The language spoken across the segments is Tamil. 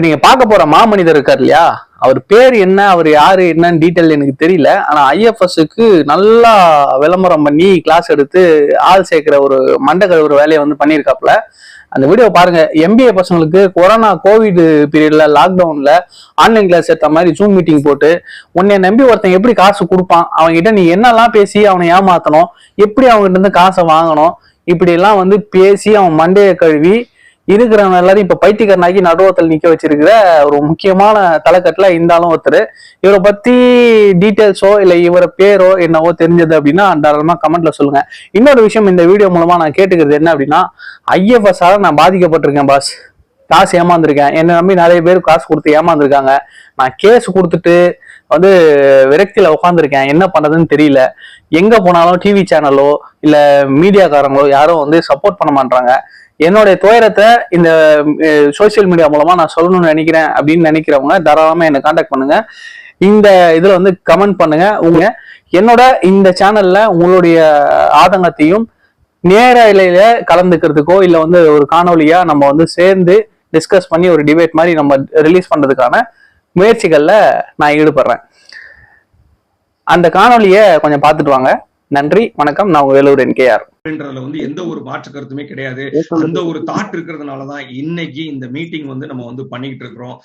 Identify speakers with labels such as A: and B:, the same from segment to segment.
A: இப்போ நீங்கள் பார்க்க போகிற மாமனிதர் இருக்கார் இல்லையா? அவர் பேர் என்ன? அவர் யாரு? என்னன்னு டீட்டெயில் எனக்கு தெரியல. ஆனால் ஐஎஃப்எஸ்க்கு நல்லா விளம்பரம் பண்ணி கிளாஸ் எடுத்து ஆள் சேர்க்கிற ஒரு மண்டகர் ஒரு வேலையை வந்து பண்ணியிருக்காப்புல. அந்த வீடியோ பாருங்க. எம்பிஏ பசங்களுக்கு கொரோனா கோவிட் பீரியட்ல லாக்டவுன்ல ஆன்லைன் கிளாஸ் எடுத்த மாதிரி ஜூம் மீட்டிங் போட்டு உன்னை நம்பி ஒருத்தன் எப்படி காசு கொடுப்பான்? அவன்கிட்ட நீ என்னெல்லாம் பேசி அவனை ஏமாத்தணும்? எப்படி அவங்ககிட்ட இருந்து காசை வாங்கணும்? இப்படி எல்லாம் வந்து பேசி அவன் மண்டையை கழுவி இருக்கிறவங்க எல்லாரும் இப்ப பைத்தியக்காரனாக்கி நடுவத்தில் நிக்க வச்சிருக்கிற ஒரு முக்கியமான தலைக்கட்டுல இருந்தாலும் ஒருத்தர். இவரை பத்தி டீட்டெயில்ஸோ இல்ல இவர பேரோ என்னவோ தெரிஞ்சது அப்படின்னா தாராளமா கமெண்ட்ல சொல்லுங்க. இன்னொரு விஷயம் இந்த வீடியோ மூலமா நான் கேட்டுக்கிறது என்ன அப்படின்னா ஐஎஃப்எஸ்ஆர நான் பாதிக்கப்பட்டிருக்கேன் பாஸ் காசு ஏமாந்துருக்கேன். என்னை நம்பி நிறைய பேர் காசு கொடுத்து ஏமாந்துருக்காங்க. நான் கேஸ் கொடுத்துட்டு வந்து விரக்தியில உட்காந்துருக்கேன் என்ன பண்றதுன்னு தெரியல. எங்க போனாலும் டிவி சேனலோ இல்ல மீடியாக்காரங்களோ யாரும் வந்து சப்போர்ட் பண்ண மாட்டாங்க என்னுடைய துயரத்தை இந்த சோசியல் மீடியா மூலமா நான் சொல்லணும்னு நினைக்கிறேன் அப்படின்னு நினைக்கிறவங்க தாராளமா என்னை காண்டாக்ட் பண்ணுங்க. இந்த இதுல வந்து கமெண்ட் பண்ணுங்க. உங்க என்னோட இந்த சேனல்ல உங்களுடைய ஆதங்கத்தையும் நேரலையில கலந்துக்கிறதுக்கோ இல்ல வந்து ஒரு காணொலியா நம்ம வந்து சேர்ந்து டிஸ்கஸ் பண்ணி ஒரு டிபேட் மாதிரி நம்ம ரிலீஸ் பண்றதுக்கான முயற்சிகள்ல நான் ஈடுபடுறேன். அந்த காணொலியை கொஞ்சம் பார்த்துட்டு வாங்க. நன்றி வணக்கம். நான் வேலூர் என்கேஆர்
B: அப்படின்றதுல வந்து எந்த ஒரு மாற்று கருத்துமே கிடையாது. அந்த ஒரு தாட் இருக்கிறதுனாலதான் இன்னைக்கு இந்த மீட்டிங் வந்து நம்ம வந்து பண்ணிக்கிட்டு இருக்கிறோம்.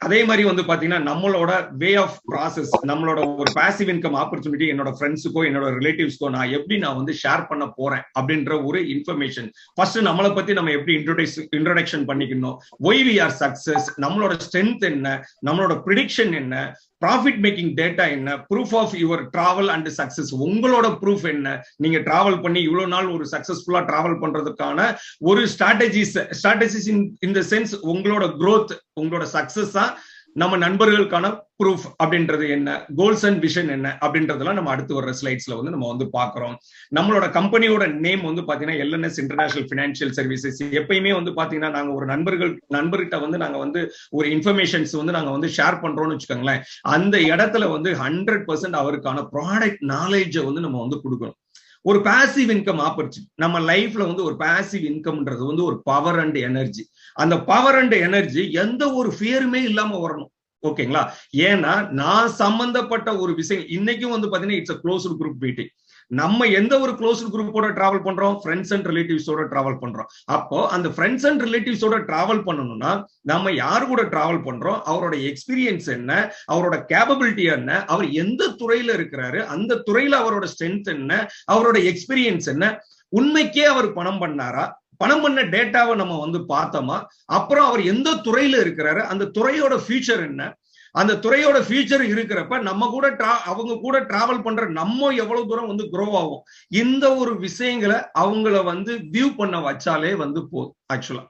B: அதே மாதிரி வந்து பாத்தீங்கன்னா நம்மளோட வே ஆஃப் ப்ராசஸ் நம்மளோட ஒரு பாசிவ் இன்கம் ஆப்பர்ச்சுனிட்டி என்னோட ஃப்ரெண்ட்ஸுக்கோ என்னோட ரிலேட்டிவ்ஸ்க்கோ நான் எப்படி நான் வந்து ஷேர் பண்ண போறேன் அப்படின்ற ஒரு இன்ஃபர்மேஷன் ஃபர்ஸ்ட் நம்மளை பத்தி நம்ம எப்படி இன்ட்ரோடியூஸ் இன்ட்ரோடக்ஷன் பண்ணிக்கணும்? ஒய் வி ஆர் சக்சஸ் நம்மளோட ஸ்ட்ரென்த் என்ன? நம்மளோட ப்ரிடிக்ஷன் என்ன? ப்ராஃபிட் மேக்கிங் டேட்டா என்ன? Proof of your travel and success உங்களோட ப்ரூஃப் என்ன? நீங்க டிராவல் பண்ணி இவ்வளவு நாள் ஒரு சக்சஸ்ஃபுல்லா டிராவல் பண்றதுக்கான ஒரு ஸ்ட்ராட்டஜிஸ் ஸ்ட்ராட்டஜிஸ் இன் இந்த சென்ஸ் உங்களோட க்ரோத் உங்களோட சக்சஸா நம்ம நண்பர்களுக்கான ப்ரூஃப் அப்படின்றது என்ன? கோல்ஸ் அண்ட் விஷன் என்ன? அப்படின்றதெல்லாம் நம்ம அடுத்து வர்ற ஸ்லைட்ஸ்ல வந்து நம்ம வந்து பாக்குறோம் நம்மளோட கம்பெனியோட நேம் வந்து பாத்தீங்கன்னா எல்என்எஸ் இன்டர்நேஷனல் பினான்சியல் சர்வீசஸ் எப்பயுமே வந்து பாத்தீங்கன்னா நாங்க ஒரு நண்பர்கள் நண்பர்கிட்ட வந்து நாங்க வந்து ஒரு இன்ஃபர்மேஷன்ஸ் வந்து நாங்க வந்து ஷேர் பண்றோம்னு வச்சுக்கோங்களேன். அந்த இடத்துல வந்து ஹண்ட்ரட் பர்சன்ட் அவருக்கான ப்ராடக்ட் நாலேஜை வந்து நம்ம வந்து கொடுக்கணும். ஒரு பாசிவ் இன்கம் ஆப்பர்ச்சுனிட்டி நம்ம லைஃப்ல வந்து ஒரு பாசிவ் இன்கம்ன்றது வந்து ஒரு பவர் அண்ட் எனர்ஜி அந்த பவர் அண்ட் எனர்ஜி எந்த ஒரு ஃபியருமே இல்லாம வரணும். ஓகேங்களா ஏன்னா நான் சம்பந்தப்பட்ட ஒரு விஷயம் இன்னைக்கும் வந்து பாத்தீங்கன்னா it's a closed group meeting நம்ம எந்த ஒரு க்ளோஸ்டு குரூப்போட டிராவல் பண்றோம்? ஃப்ரெண்ட்ஸ் அண்ட் ரிலேட்டிவ்ஸோட டிராவல் பண்றோம். அப்போ அந்த ஃப்ரெண்ட்ஸ் அண்ட் ரிலேட்டிவ்ஸோட டிராவல் பண்ணணும்னா நம்ம யார் கூட டிராவல் பண்றோம்? அவரோட எக்ஸ்பீரியன்ஸ் என்ன? அவரோட கேபபிலிட்டி என்ன? அவர் எந்த துறையில இருக்கிறாரு? அந்த துறையில அவரோட ஸ்ட்ரென்த் என்ன? அவரோட எக்ஸ்பீரியன்ஸ் என்ன? உண்மைக்கே அவர் பணம் பண்ணாரா? பணம் பண்ண டேட்டாவை நம்ம வந்து பார்த்தோமா? அப்புறம் அவர் எந்த துறையில இருக்கிறாரு? அந்த துறையோட ஃபியூச்சர் என்ன? அந்த துறையோட ஃபியூச்சர் இருக்கிறப்ப நம்ம கூட அவங்க கூட டிராவல் பண்ற நம்ம எவ்வளவு தூரம் வந்து குரோ ஆகும் இந்த ஒரு விஷயங்களை அவங்கள வந்து வியூ பண்ண வச்சாலே வந்து போதும் ஆக்சுவலா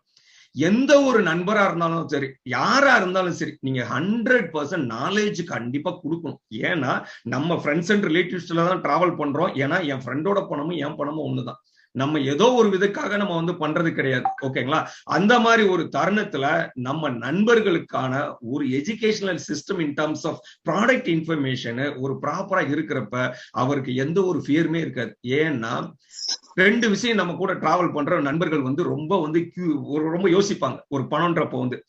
B: எந்த ஒரு நண்பரா இருந்தாலும் சரி யாரா இருந்தாலும் சரி நீங்க ஹண்ட்ரட் பர்சன்ட் நாலேஜ் கண்டிப்பா கொடுக்கணும். ஏன்னா நம்ம ஃப்ரெண்ட்ஸ் அண்ட் ரிலேட்டிவ்ஸ்ல தான் டிராவல் பண்றோம். ஏன்னா என் ஃப்ரெண்டோட பணமும் என் பணமும் ஒண்ணுதான். நம்ம ஏதோ ஒரு விதக்காக நம்ம வந்து பண்றது கிடையாது. ஓகேங்களா? அந்த மாதிரி ஒரு தருணத்துல நம்ம நண்பர்களுக்கான ஒரு educational system in terms of product information ஒரு ப்ராப்பரா இருக்கிறப்ப அவருக்கு எந்த ஒரு ஃபியருமே இருக்காது. ஏன்னா ரெண்டு விஷயம் நம்ம கூட டிராவல் பண்ற நண்பர்கள் வந்து ரொம்ப வந்து ரொம்ப யோசிப்பாங்க. ஒரு பணம்ன்றப்ப வந்து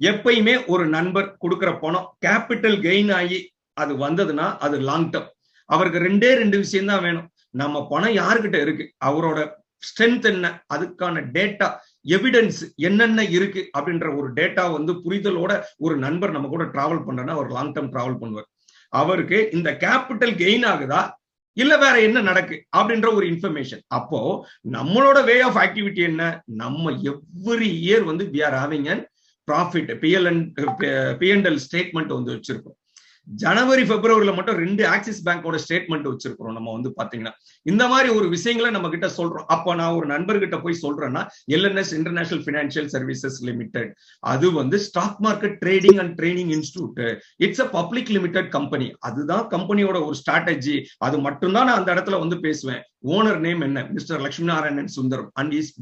B: எப்பயுமே ஒரு நண்பர் கொடுக்குற பணம் கேபிட்டல் கெயின் ஆகி அது வந்ததுன்னா அது லாங் டேர்ம் அவருக்கு ரெண்டே ரெண்டு விஷயம் தான் வேணும். நம்ம பணம் யாருக்கிட்ட இருக்கு? அவரோட ஸ்ட்ரென்த் என்ன? அதுக்கான டேட்டா எவிடன்ஸ் என்னென்ன இருக்கு? அப்படின்ற ஒரு டேட்டா வந்து புரிதலோட ஒரு நண்பர் நம்ம கூட டிராவல் பண்றனா அவர் லாங் டேர்ம் டிராவல் பண்ணுவார். அவருக்கு இந்த கேபிட்டல் கெயின் ஆகுதா? இல்ல வேற என்ன நடக்கு? அப்படின்ற ஒரு இன்ஃபர்மேஷன் அப்போ நம்மளோட வே ஆஃப் ஆக்டிவிட்டி என்ன? நம்ம எவ்ரி இயர் வந்து we are having and profit PLN PNL statement வந்து வச்சிருக்கோம் ஜனவரி பிப்ரவரியில மட்டும் ரெண்டு ஆக்சிஸ் பேங்கோட ஸ்டேட்மெண்ட் வச்சிருக்கிறோம். நம்ம வந்து பாத்தீங்கன்னா இந்த மாதிரி ஒரு விஷயங்களை நம்ம கிட்ட சொல்றோம். அப்ப நான் ஒரு நண்பர்கிட்ட போய் சொல்றேன்னா LNS international financial services limited அது வந்து stock market trading and training institute it's a public limited company அதுதான் கம்பெனியோட ஒரு ஸ்ட்ராட்டஜி அது மட்டும்தான் நான் அந்த இடத்துல வந்து பேசுவேன். ஓனர் நேம் என்ன? Mister Lakshmi Narayanan Sundaram and is